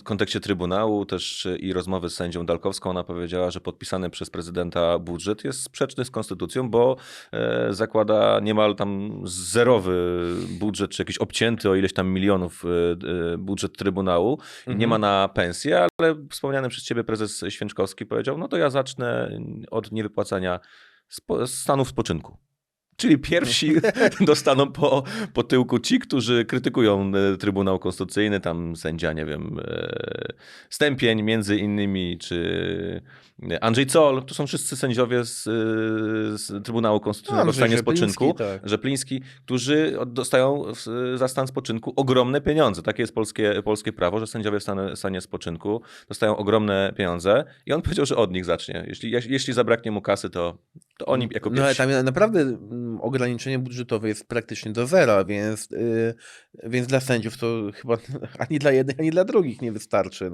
W kontekście Trybunału też y, i rozmowy z sędzią Dalkowską, ona powiedziała, że podpisany przez prezydenta budżet jest sprzeczny z konstytucją, bo e, zakłada niemal tam zerowy budżet, czy jakiś obcięty o ileś tam milionów e, e, budżet Trybunału i nie Mhm. ma na pensję, ale wspomniany przez ciebie prezes Święczkowski powiedział, no to ja zacznę od niewypłacania stanów spoczynku. Czyli pierwsi dostaną po, po tyłku ci, którzy krytykują e, Trybunał Konstytucyjny, tam sędzia, nie wiem, e, Stępień między innymi, czy Andrzej Zoll, to są wszyscy sędziowie z, e, z Trybunału Konstytucyjnego w Andrzej stanie spoczynku, tak. Rzepliński, którzy dostają w, za stan spoczynku ogromne pieniądze. Takie jest polskie, polskie prawo, że sędziowie w stanie, stanie spoczynku dostają ogromne pieniądze i on powiedział, że od nich zacznie. Jeśli, jeśli zabraknie mu kasy, to, to oni jako No ale pierwsi. tam naprawdę mm, ograniczenie budżetowe jest praktycznie do zera, więc, y, więc dla sędziów to chyba ani dla jednych, ani dla drugich nie wystarczy.